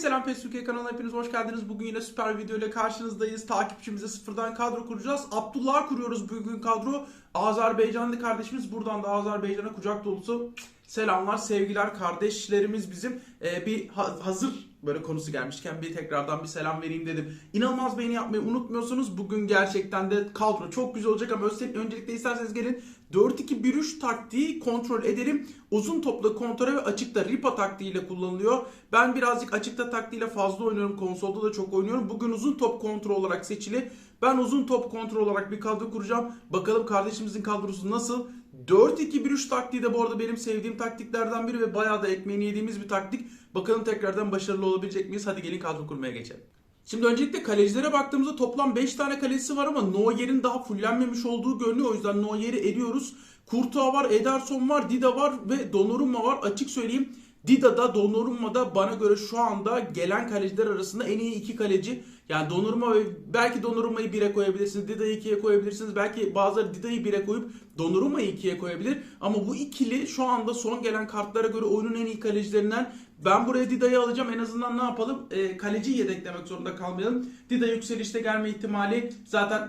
selam Facebook'e kanalına hepiniz hoş geldiniz. Bugün yine süper video ile karşınızdayız. Takipçimize sıfırdan kadro kuracağız. Abdullah kuruyoruz bugün kadro. Azerbaycanlı kardeşimiz buradan da Azerbaycan'a kucak dolusu selamlar, sevgiler kardeşlerimiz bizim. Ee, bir ha- hazır böyle konusu gelmişken bir tekrardan bir selam vereyim dedim. İnanılmaz beğeni yapmayı unutmuyorsunuz. Bugün gerçekten de kadro çok güzel olacak ama önce- öncelikle isterseniz gelin 4-2-1-3 taktiği kontrol edelim. Uzun topla kontra ve açıkta ripa taktiğiyle kullanılıyor. Ben birazcık açıkta taktiğiyle fazla oynuyorum. Konsolda da çok oynuyorum. Bugün uzun top kontrol olarak seçili. Ben uzun top kontrol olarak bir kadro kuracağım. Bakalım kardeşimizin kadrosu nasıl? 4-2-1-3 taktiği de bu arada benim sevdiğim taktiklerden biri ve bayağı da ekmeğini yediğimiz bir taktik. Bakalım tekrardan başarılı olabilecek miyiz? Hadi gelin kadro kurmaya geçelim. Şimdi öncelikle kalecilere baktığımızda toplam 5 tane kalecisi var ama Neuer'in daha fullenmemiş olduğu görünüyor. O yüzden Neuer'i eliyoruz. Courtois var, Ederson var, Dida var ve Donnarumma var. Açık söyleyeyim Dida'da, Donnarumma'da bana göre şu anda gelen kaleciler arasında en iyi iki kaleci. Yani Donnarumma belki Donnarumma'yı 1'e koyabilirsiniz, Dida'yı 2'ye koyabilirsiniz. Belki bazıları Dida'yı 1'e koyup Donnarumma'yı 2'ye koyabilir. Ama bu ikili şu anda son gelen kartlara göre oyunun en iyi kalecilerinden. Ben buraya Dida'yı alacağım. En azından ne yapalım? E, kaleciyi yedeklemek zorunda kalmayalım. Dida yükselişte gelme ihtimali zaten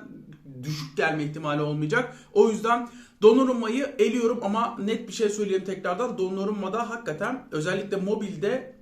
düşük gelme ihtimali olmayacak. O yüzden Donnarumma'yı eliyorum ama net bir şey söyleyeyim tekrardan. Donnarumma'da hakikaten özellikle mobilde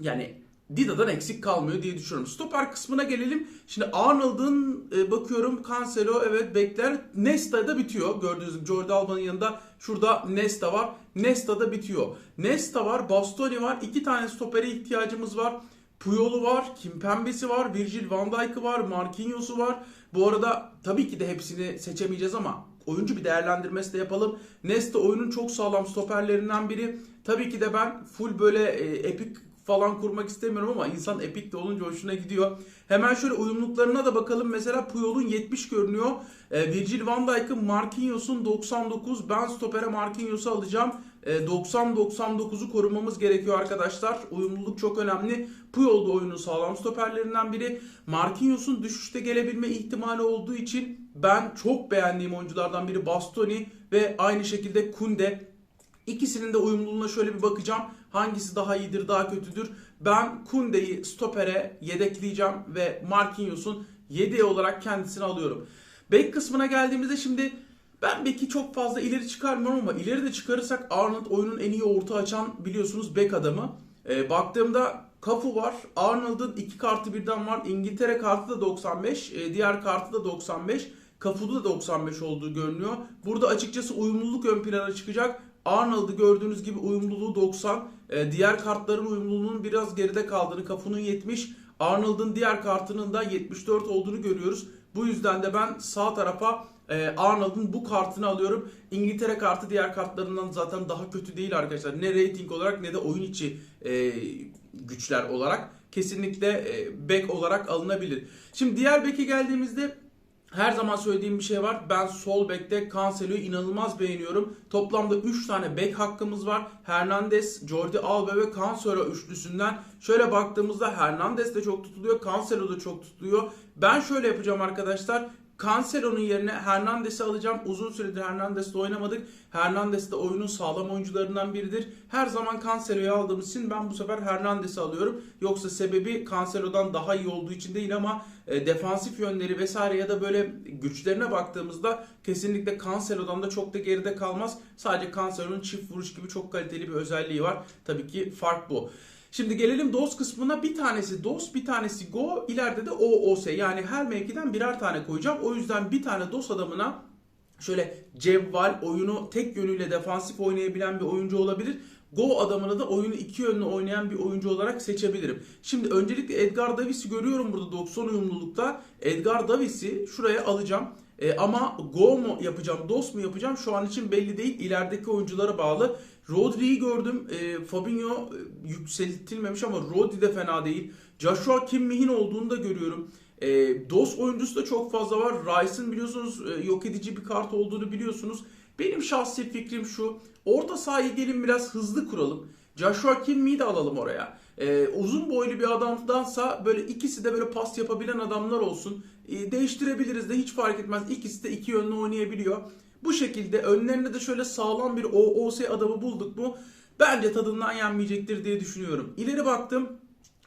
yani Dida'dan eksik kalmıyor diye düşünüyorum. Stoper kısmına gelelim. Şimdi Arnold'un e, bakıyorum Cancelo evet bekler. Nesta'da bitiyor. Gördüğünüz gibi Jordi Alba'nın yanında şurada Nesta var. Nesta'da bitiyor. Nesta var, Bastoni var. İki tane stopere ihtiyacımız var. Puyol'u var, Kimpembe'si var, Virgil van Dijk'ı var, Marquinhos'u var. Bu arada tabii ki de hepsini seçemeyeceğiz ama oyuncu bir değerlendirmesi de yapalım. Nesta oyunun çok sağlam stoperlerinden biri. Tabii ki de ben full böyle e, epik falan kurmak istemiyorum ama insan epik de olunca hoşuna gidiyor. Hemen şöyle uyumluluklarına da bakalım. Mesela Puyol'un 70 görünüyor. E, Virgil van Dijk'ın Marquinhos'un 99. Ben stopere Marquinhos'u alacağım. E, 90-99'u korumamız gerekiyor arkadaşlar. Uyumluluk çok önemli. Puyol da oyunun sağlam stoperlerinden biri. Marquinhos'un düşüşte gelebilme ihtimali olduğu için ben çok beğendiğim oyunculardan biri Bastoni ve aynı şekilde Kunde. İkisinin de uyumluluğuna şöyle bir bakacağım. Hangisi daha iyidir, daha kötüdür? Ben Kunde'yi stopere yedekleyeceğim ve Marquinhos'un yedeği olarak kendisini alıyorum. Bek kısmına geldiğimizde şimdi ben Bek'i çok fazla ileri çıkarmıyorum ama ileri de çıkarırsak Arnold oyunun en iyi orta açan biliyorsunuz bek adamı. Ee, baktığımda Kafu var. Arnold'un iki kartı birden var. İngiltere kartı da 95. e, diğer kartı da 95. Kafu'da da 95 olduğu görünüyor. Burada açıkçası uyumluluk ön plana çıkacak. Arnold'u gördüğünüz gibi uyumluluğu 90. E, diğer kartların uyumluluğunun biraz geride kaldığını, Kafu'nun 70. Arnold'un diğer kartının da 74 olduğunu görüyoruz. Bu yüzden de ben sağ tarafa e, Arnold'un bu kartını alıyorum. İngiltere kartı diğer kartlarından zaten daha kötü değil arkadaşlar. Ne rating olarak ne de oyun içi e, güçler olarak. Kesinlikle e, back olarak alınabilir. Şimdi diğer back'e geldiğimizde her zaman söylediğim bir şey var. Ben sol bekte Cancelo'yu inanılmaz beğeniyorum. Toplamda 3 tane bek hakkımız var. Hernandez, Jordi Alba ve Cancelo üçlüsünden şöyle baktığımızda Hernandez de çok tutuluyor. Cancelo da çok tutuluyor. Ben şöyle yapacağım arkadaşlar. Cancelo'nun yerine Hernandez'i alacağım. Uzun süredir Hernandez'le oynamadık. Hernandez de oyunun sağlam oyuncularından biridir. Her zaman Cancelo'yu aldığımız için ben bu sefer Hernandez'i alıyorum. Yoksa sebebi Cancelo'dan daha iyi olduğu için değil ama e, defansif yönleri vesaire ya da böyle güçlerine baktığımızda kesinlikle Cancelo'dan da çok da geride kalmaz. Sadece Cancelo'nun çift vuruş gibi çok kaliteli bir özelliği var. Tabii ki fark bu. Şimdi gelelim DOS kısmına. Bir tanesi DOS, bir tanesi Go, ileride de OOS. Yani her mevkiden birer tane koyacağım. O yüzden bir tane DOS adamına şöyle cevval oyunu tek yönüyle defansif oynayabilen bir oyuncu olabilir. Go adamını da oyunu iki yönlü oynayan bir oyuncu olarak seçebilirim. Şimdi öncelikle Edgar Davis'i görüyorum burada 90 uyumlulukta. Edgar Davis'i şuraya alacağım. E, ama Go mu yapacağım, DOS mu yapacağım şu an için belli değil. İlerideki oyunculara bağlı. Rodri'yi gördüm. E, Fabinho e, yükseltilmemiş ama Rodri de fena değil. Joshua Kimmich'in olduğunu da görüyorum. E, DOS oyuncusu da çok fazla var. Rice'ın biliyorsunuz e, yok edici bir kart olduğunu biliyorsunuz. Benim şahsi fikrim şu. Orta sahayı gelin biraz hızlı kuralım. Joshua Kimmich'i de alalım oraya. Ee, uzun boylu bir adamdansa böyle ikisi de böyle pas yapabilen adamlar olsun. Ee, değiştirebiliriz de hiç fark etmez. İkisi de iki yönlü oynayabiliyor. Bu şekilde önlerinde de şöyle sağlam bir OOS adamı bulduk mu bence tadından yenmeyecektir diye düşünüyorum. İleri baktım.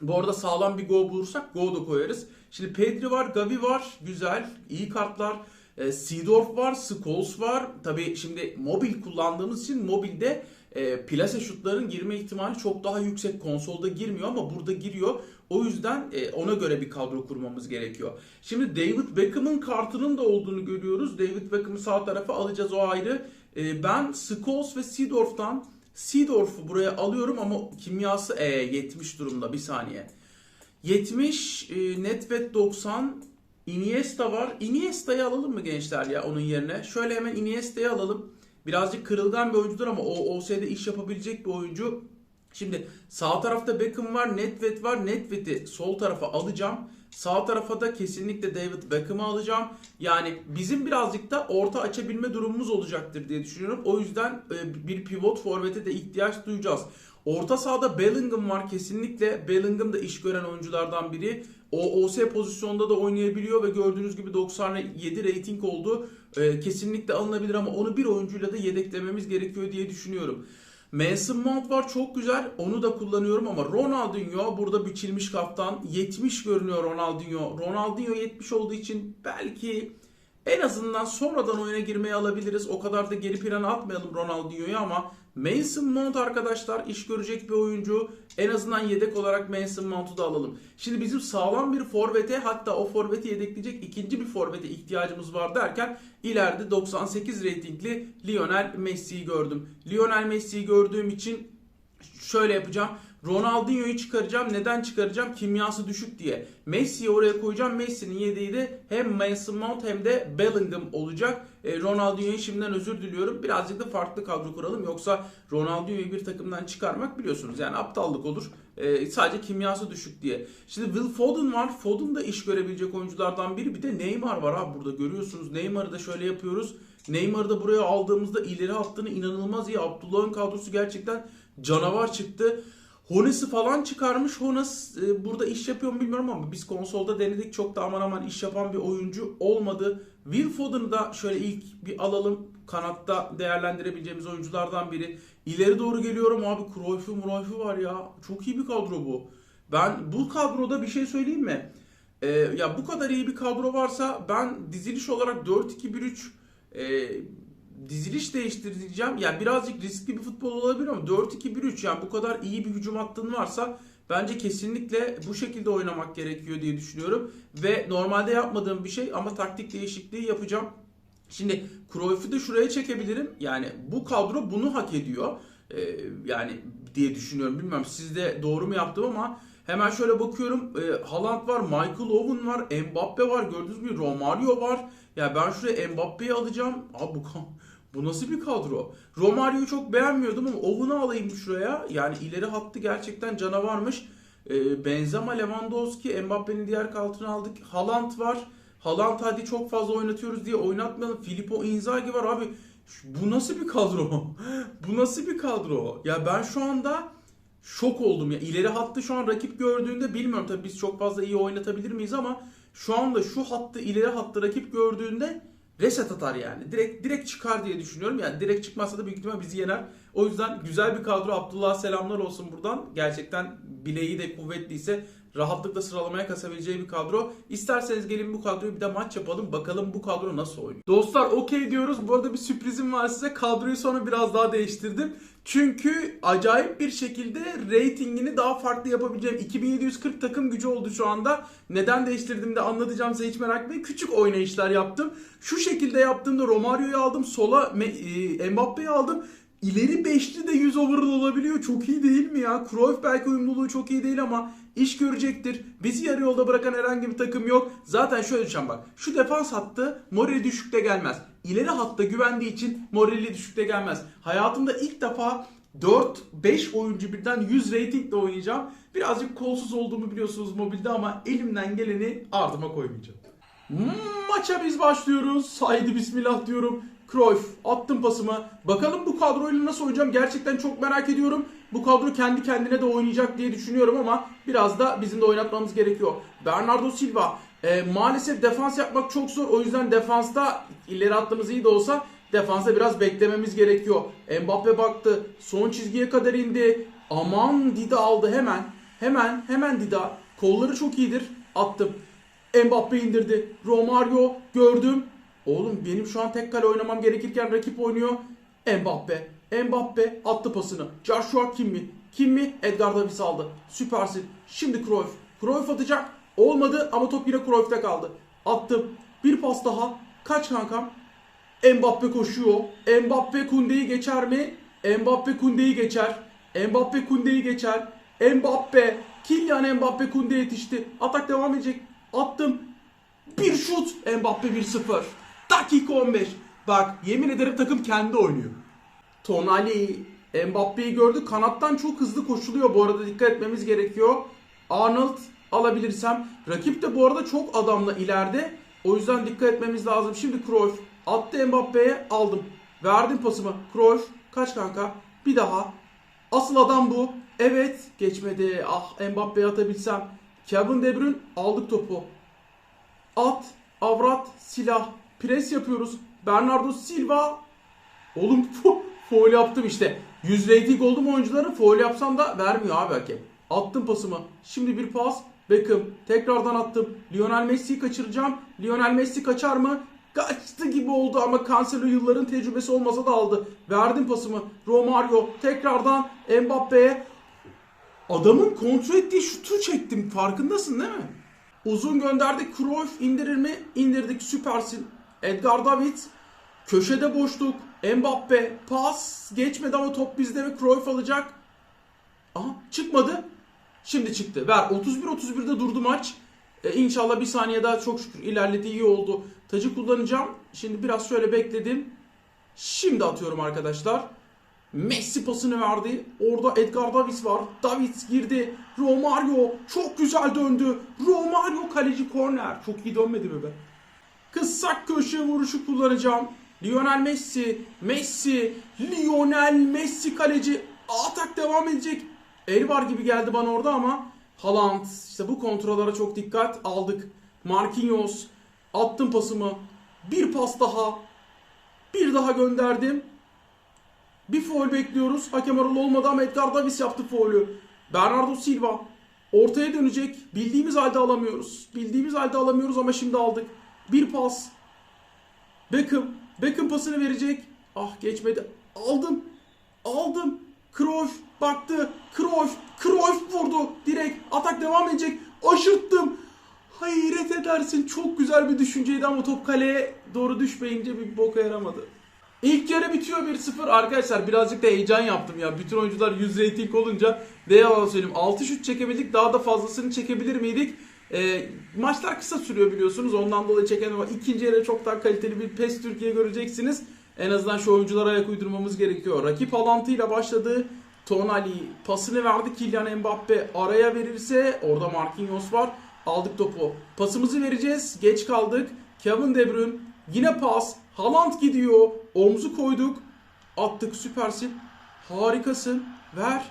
Bu arada sağlam bir go bulursak go da koyarız. Şimdi Pedri var, Gavi var. Güzel. iyi kartlar. E, Seedorf var, Scholes var. Tabii şimdi mobil kullandığımız için mobilde e, plase şutların girme ihtimali çok daha yüksek. Konsolda girmiyor ama burada giriyor. O yüzden e, ona göre bir kadro kurmamız gerekiyor. Şimdi David Beckham'ın kartının da olduğunu görüyoruz. David Beckham'ı sağ tarafa alacağız o ayrı. E, ben Scholes ve Seedorf'tan Seedorf'u buraya alıyorum ama kimyası e, 70 durumda bir saniye. 70 e, Netvet 90 Iniesta var. Iniesta'yı alalım mı gençler ya onun yerine? Şöyle hemen Iniesta'yı alalım. Birazcık kırılgan bir oyuncudur ama o OS'de iş yapabilecek bir oyuncu. Şimdi sağ tarafta Beckham var, Nedved var. Nedved'i sol tarafa alacağım. Sağ tarafa da kesinlikle David Beckham'ı alacağım. Yani bizim birazcık da orta açabilme durumumuz olacaktır diye düşünüyorum. O yüzden e, bir pivot forvete de ihtiyaç duyacağız. Orta sahada Bellingham var kesinlikle. Bellingham da iş gören oyunculardan biri. O OS pozisyonda da oynayabiliyor ve gördüğünüz gibi 97 rating oldu. Ee, kesinlikle alınabilir ama onu bir oyuncuyla da yedeklememiz gerekiyor diye düşünüyorum. Mason Mount var çok güzel. Onu da kullanıyorum ama Ronaldinho burada biçilmiş kaftan. 70 görünüyor Ronaldinho. Ronaldinho 70 olduğu için belki en azından sonradan oyuna girmeye alabiliriz. O kadar da geri plana atmayalım Ronaldinho'yu ama Mason Mount arkadaşlar iş görecek bir oyuncu. En azından yedek olarak Mason Mount'u da alalım. Şimdi bizim sağlam bir forvete hatta o forveti yedekleyecek ikinci bir forvete ihtiyacımız var derken ileride 98 reytingli Lionel Messi'yi gördüm. Lionel Messi'yi gördüğüm için şöyle yapacağım. Ronaldinho'yu çıkaracağım. Neden çıkaracağım? Kimyası düşük diye. Messi'yi oraya koyacağım. Messi'nin yedeği de hem Mason Mount hem de Bellingham olacak. E, Ronaldinho'yu şimdiden özür diliyorum. Birazcık da farklı kadro kuralım. Yoksa Ronaldinho'yu bir takımdan çıkarmak biliyorsunuz. Yani aptallık olur. E, sadece kimyası düşük diye. Şimdi Will Foden var. Foden da iş görebilecek oyunculardan biri. Bir de Neymar var abi burada görüyorsunuz. Neymar'ı da şöyle yapıyoruz. Neymar'ı da buraya aldığımızda ileri hattını inanılmaz iyi. Abdullah'ın kadrosu gerçekten canavar çıktı. Hones'i falan çıkarmış. Hones e, burada iş yapıyor mu bilmiyorum ama biz konsolda denedik. Çok da aman aman iş yapan bir oyuncu olmadı. Will Foden'ı da şöyle ilk bir alalım. Kanatta değerlendirebileceğimiz oyunculardan biri. İleri doğru geliyorum abi. Cruyff'u Murayf'u var ya. Çok iyi bir kadro bu. Ben bu kadroda bir şey söyleyeyim mi? Ee, ya bu kadar iyi bir kadro varsa ben diziliş olarak 4-2-1-3 e, diziliş değiştireceğim. Yani birazcık riskli bir futbol olabilir ama 4-2-1-3 yani bu kadar iyi bir hücum hattın varsa bence kesinlikle bu şekilde oynamak gerekiyor diye düşünüyorum. Ve normalde yapmadığım bir şey ama taktik değişikliği yapacağım. Şimdi Cruyff'u da şuraya çekebilirim. Yani bu kadro bunu hak ediyor. Ee, yani diye düşünüyorum. Bilmiyorum sizde doğru mu yaptım ama hemen şöyle bakıyorum. Ee, Haaland var, Michael Owen var, Mbappe var. Gördüğünüz gibi Romario var. Ya yani ben şuraya Mbappe'yi alacağım. Abi bu bu nasıl bir kadro? Romario'yu çok beğenmiyordum ama Owen'u alayım şuraya. Yani ileri hattı gerçekten canavarmış. E, Benzema, Lewandowski, Mbappe'nin diğer kaltını aldık. Haaland var. Haaland hadi çok fazla oynatıyoruz diye oynatmayalım. Filippo Inzaghi var abi. Bu nasıl bir kadro? bu nasıl bir kadro? Ya ben şu anda şok oldum ya. İleri hattı şu an rakip gördüğünde bilmiyorum tabii biz çok fazla iyi oynatabilir miyiz ama şu anda şu hattı ileri hattı rakip gördüğünde reset atar yani. Direkt direkt çıkar diye düşünüyorum. Yani direkt çıkmazsa da büyük ihtimal bizi yener. O yüzden güzel bir kadro. Abdullah selamlar olsun buradan. Gerçekten bileği de kuvvetliyse rahatlıkla sıralamaya kasabileceği bir kadro. İsterseniz gelin bu kadroyu bir de maç yapalım. Bakalım bu kadro nasıl oynuyor. Dostlar okey diyoruz. Bu arada bir sürprizim var size. Kadroyu sonra biraz daha değiştirdim. Çünkü acayip bir şekilde ratingini daha farklı yapabileceğim 2740 takım gücü oldu şu anda. Neden değiştirdiğimde anlatacağım size hiç merak etmeyin. Küçük oynayışlar yaptım. Şu şekilde yaptığımda Romario'yu aldım. Sola e, Mbappe'yi aldım. İleri beşli de 100 overall olabiliyor. Çok iyi değil mi ya? Cruyff belki uyumluluğu çok iyi değil ama iş görecektir. Bizi yarı yolda bırakan herhangi bir takım yok. Zaten şöyle düşen bak. Şu defans hattı morali düşükte gelmez. İleri hatta güvendiği için morali düşükte gelmez. Hayatımda ilk defa 4-5 oyuncu birden 100 ratingle oynayacağım. Birazcık kolsuz olduğumu biliyorsunuz mobilde ama elimden geleni ardıma koymayacağım. Maça biz başlıyoruz. Haydi bismillah diyorum. Cruyff attım pasımı. Bakalım bu kadroyla nasıl oynayacağım gerçekten çok merak ediyorum. Bu kadro kendi kendine de oynayacak diye düşünüyorum ama biraz da bizim de oynatmamız gerekiyor. Bernardo Silva e, maalesef defans yapmak çok zor. O yüzden defansta ileri attığımız iyi de olsa defansa biraz beklememiz gerekiyor. Mbappe baktı. Son çizgiye kadar indi. Aman Dida aldı hemen. Hemen hemen Dida. Kolları çok iyidir. Attım. Mbappe indirdi. Romario gördüm. Oğlum benim şu an tek kale oynamam gerekirken rakip oynuyor. Mbappe. Mbappe attı pasını. Joshua Kimmi. Kimmi Edgar Davis aldı. Süpersin. Şimdi Cruyff. Cruyff atacak. Olmadı ama top yine Cruyff'ta kaldı. Attım. Bir pas daha. Kaç kankam? Mbappe koşuyor. Mbappe Kunde'yi geçer mi? Mbappe Kunde'yi geçer. Mbappe Kunde'yi geçer. Mbappe. Kylian Mbappe Kunde yetişti. Atak devam edecek. Attım. Bir şut. Mbappe 1-0. Dakika 15. Bak yemin ederim takım kendi oynuyor. Tonali Mbappe'yi gördü. Kanattan çok hızlı koşuluyor. Bu arada dikkat etmemiz gerekiyor. Arnold alabilirsem. Rakip de bu arada çok adamla ileride. O yüzden dikkat etmemiz lazım. Şimdi Cruyff attı Mbappe'ye aldım. Verdim pasımı. Cruyff kaç kanka? Bir daha. Asıl adam bu. Evet geçmedi. Ah Mbappe'ye atabilsem. Kevin De Bruyne aldık topu. At, avrat, silah. Pres yapıyoruz. Bernardo Silva. Oğlum fo foul yaptım işte. 100 rating oldu mu oyuncuların foul yapsam da vermiyor abi hakem. Attım pasımı. Şimdi bir pas. Beckham. Tekrardan attım. Lionel Messi'yi kaçıracağım. Lionel Messi kaçar mı? Kaçtı gibi oldu ama Cancelo yılların tecrübesi olmasa da aldı. Verdim pasımı. Romario tekrardan Mbappe'ye. Adamın kontrol ettiği şutu çektim. Farkındasın değil mi? Uzun gönderdik. Cruyff indirir mi? İndirdik. Süpersin. Edgar David. Köşede boşluk. Mbappe. Pas. Geçmedi ama top bizde ve Cruyff alacak. Aha çıkmadı. Şimdi çıktı. Ver. 31-31'de durdu maç. Ee, inşallah bir saniye daha çok şükür ilerledi. iyi oldu. Tacı kullanacağım. Şimdi biraz şöyle bekledim. Şimdi atıyorum arkadaşlar. Messi pasını verdi. Orada Edgar Davis var. Davis girdi. Romario çok güzel döndü. Romario kaleci korner. Çok iyi dönmedi mi be? Kıssak köşe vuruşu kullanacağım. Lionel Messi, Messi, Lionel Messi kaleci. Atak devam edecek. El var gibi geldi bana orada ama Haaland işte bu kontrollara çok dikkat aldık. Marquinhos attım pasımı. Bir pas daha. Bir daha gönderdim. Bir foul bekliyoruz. Hakem aralı olmadı ama Edgar Davis yaptı foul'ü. Bernardo Silva ortaya dönecek. Bildiğimiz halde alamıyoruz. Bildiğimiz halde alamıyoruz ama şimdi aldık. Bir pas. Beckham. Beckham pasını verecek. Ah geçmedi. Aldım. Aldım. Cruyff baktı. Cruyff. Cruyff vurdu. Direkt atak devam edecek. Aşırttım. Hayret edersin. Çok güzel bir düşünceydi ama top kaleye doğru düşmeyince bir boka yaramadı. İlk yarı bitiyor 1-0. Arkadaşlar birazcık da heyecan yaptım ya. Bütün oyuncular 100 rating olunca ne yalan söyleyeyim. 6 şut çekebildik. Daha da fazlasını çekebilir miydik? Ee, maçlar kısa sürüyor biliyorsunuz. Ondan dolayı çeken ama ikinci yarı çok daha kaliteli bir PES Türkiye göreceksiniz. En azından şu oyunculara ayak uydurmamız gerekiyor. Rakip alantıyla başladı. Tonali pasını verdi. Kylian Mbappe araya verirse orada Marquinhos var. Aldık topu. Pasımızı vereceğiz. Geç kaldık. Kevin De Bruyne yine pas. Haaland gidiyor. Omzu koyduk. Attık süpersin. Harikasın. Ver.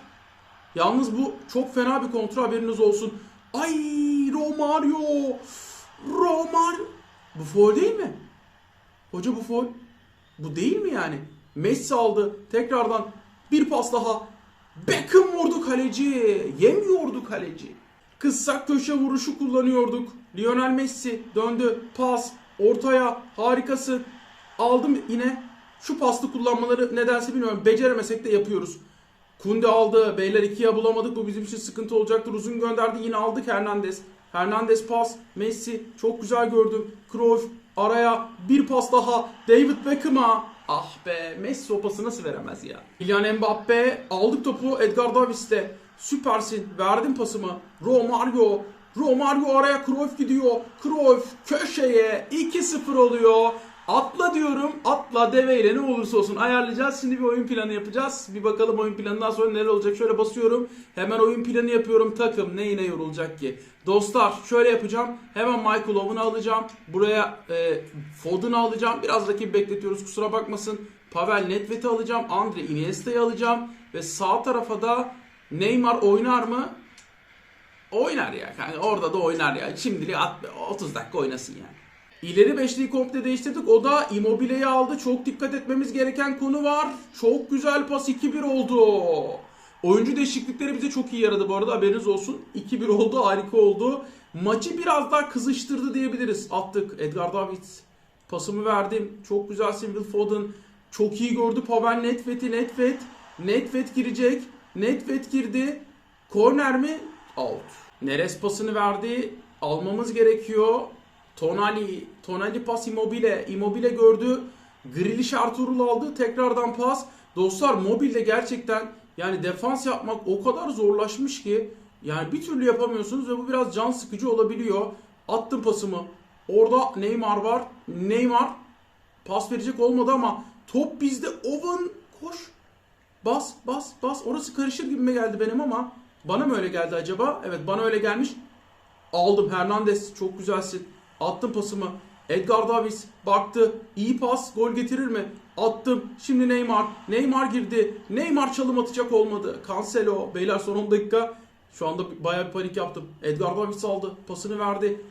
Yalnız bu çok fena bir kontrol haberiniz olsun. Ay Romario. Romario. Bu foul değil mi? Hoca bu foul. Bu değil mi yani? Messi aldı. Tekrardan bir pas daha. Beckham vurdu kaleci. Yemiyordu kaleci. Kıssak köşe vuruşu kullanıyorduk. Lionel Messi döndü. Pas. Ortaya. Harikası. Aldım yine. Şu paslı kullanmaları nedense bilmiyorum. Beceremesek de yapıyoruz. Kunde aldı. Beyler ikiye bulamadık. Bu bizim için sıkıntı olacaktır. Uzun gönderdi. Yine aldık Hernandez. Hernandez pas. Messi. Çok güzel gördüm. Cruyff araya bir pas daha. David Beckham'a. Ah be. Messi o pası nasıl veremez ya? Kylian Mbappe. Aldık topu Edgar Davis'te. Süpersin. Verdim pasımı. Romario. Romario araya Cruyff gidiyor. Cruyff köşeye 2-0 oluyor. Atla diyorum. Atla deveyle ne olursa olsun ayarlayacağız. Şimdi bir oyun planı yapacağız. Bir bakalım oyun planından sonra neler olacak. Şöyle basıyorum. Hemen oyun planı yapıyorum. Takım neyine yorulacak ki? Dostlar şöyle yapacağım. Hemen Michael Owen'ı alacağım. Buraya e, Foden'ı alacağım. Biraz rakip bekletiyoruz kusura bakmasın. Pavel Nedved'i alacağım. Andre Iniesta'yı alacağım. Ve sağ tarafa da Neymar oynar mı? Oynar ya. Yani orada da oynar ya. Şimdilik at, 30 dakika oynasın yani. İleri beşliği komple değiştirdik. O da Immobile'yi aldı. Çok dikkat etmemiz gereken konu var. Çok güzel pas 2-1 oldu. Oyuncu değişiklikleri bize çok iyi yaradı bu arada haberiniz olsun. 2-1 oldu harika oldu. Maçı biraz daha kızıştırdı diyebiliriz. Attık Edgar Davids. Pasımı verdim. Çok güzelsin Will Foden. Çok iyi gördü Pavel Nedved'i Nedved. Nedved girecek. Nedved girdi. Korner mi? Out. Neres pasını verdi. Almamız gerekiyor. Tonali. Tonali pas Immobile. Immobile gördü. Grealish Ertuğrul aldı. Tekrardan pas. Dostlar mobilde gerçekten yani defans yapmak o kadar zorlaşmış ki yani bir türlü yapamıyorsunuz ve bu biraz can sıkıcı olabiliyor. Attım pasımı. Orada Neymar var. Neymar pas verecek olmadı ama top bizde. Owen koş. Bas bas bas. Orası karışır gibime geldi benim ama bana mı öyle geldi acaba? Evet bana öyle gelmiş. Aldım Hernandez çok güzelsin. Attım pasımı. Edgar Davis baktı. İyi pas gol getirir mi? Attım. Şimdi Neymar. Neymar girdi. Neymar çalım atacak olmadı. Cancelo. Beyler son 10 dakika. Şu anda bayağı bir panik yaptım. Edgar Davis aldı. Pasını verdi.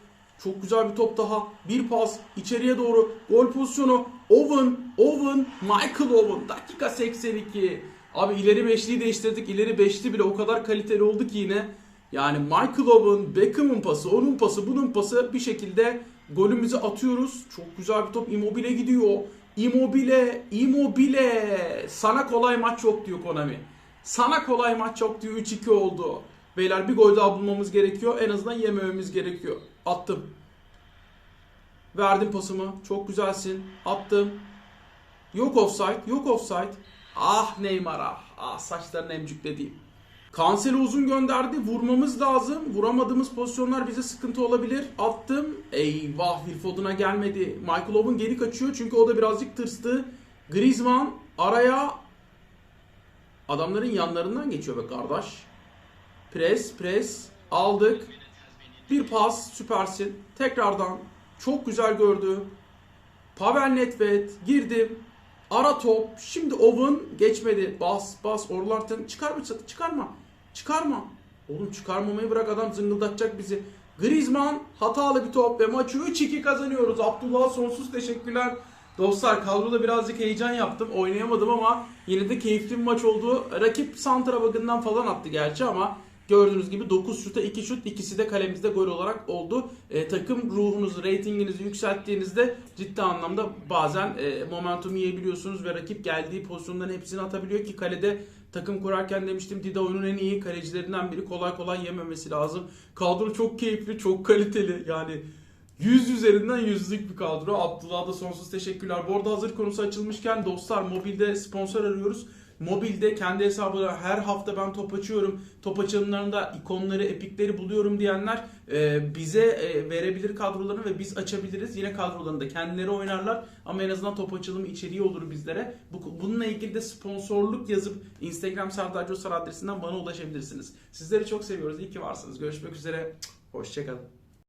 Çok güzel bir top daha. Bir pas içeriye doğru. Gol pozisyonu. Owen. Owen. Michael Owen. Dakika 82. Abi ileri beşliyi değiştirdik. İleri beşli bile o kadar kaliteli oldu ki yine. Yani Michael Owen, Beckham'ın pası, onun pası, bunun pası bir şekilde golümüzü atıyoruz. Çok güzel bir top. Immobile gidiyor. Immobile, Immobile. Sana kolay maç yok diyor Konami. Sana kolay maç yok diyor. 3-2 oldu. Beyler bir gol daha bulmamız gerekiyor. En azından yemememiz gerekiyor. Attım. Verdim pasımı. Çok güzelsin. Attım. Yok offside. Yok offside. Ah Neymar ah. Ah saçlarını emcüklediğim. Cancelo uzun gönderdi. Vurmamız lazım. Vuramadığımız pozisyonlar bize sıkıntı olabilir. Attım. Eyvah Will gelmedi. Michael Owen geri kaçıyor çünkü o da birazcık tırstı. Griezmann araya adamların yanlarından geçiyor be kardeş. Pres, pres. Aldık. Bir pas, süpersin. Tekrardan çok güzel gördü. Pavel Nedved girdim. Ara top. Şimdi Owen geçmedi. Bas bas. Orlarten çıkarma çıkarma. Çıkarma. Oğlum çıkarmamayı bırak adam zıngıldatacak bizi. Griezmann hatalı bir top ve maçı 3-2 kazanıyoruz. Abdullah sonsuz teşekkürler. Dostlar kadroda birazcık heyecan yaptım. Oynayamadım ama yine de keyifli bir maç oldu. Rakip Santra bakından falan attı gerçi ama Gördüğünüz gibi 9 şuta 2 şut ikisi de kalemizde gol olarak oldu. E, takım ruhunuzu, reytinginizi yükselttiğinizde ciddi anlamda bazen e, momentum yiyebiliyorsunuz ve rakip geldiği pozisyonların hepsini atabiliyor ki kalede takım kurarken demiştim Dida oyunun en iyi kalecilerinden biri kolay kolay yememesi lazım. Kadro çok keyifli, çok kaliteli yani 100 üzerinden yüzlük bir kadro. Abdullah'a da sonsuz teşekkürler. Bu arada hazır konusu açılmışken dostlar mobilde sponsor arıyoruz. Mobilde kendi hesabına her hafta ben top açıyorum. Top açılımlarında ikonları, epikleri buluyorum diyenler e, bize e, verebilir kadrolarını ve biz açabiliriz. Yine kadrolarında kendileri oynarlar ama en azından top açılımı içeriği olur bizlere. Bu, bununla ilgili de sponsorluk yazıp Instagram Serdar Coşar adresinden bana ulaşabilirsiniz. Sizleri çok seviyoruz. İyi ki varsınız. Görüşmek üzere. Hoşçakalın.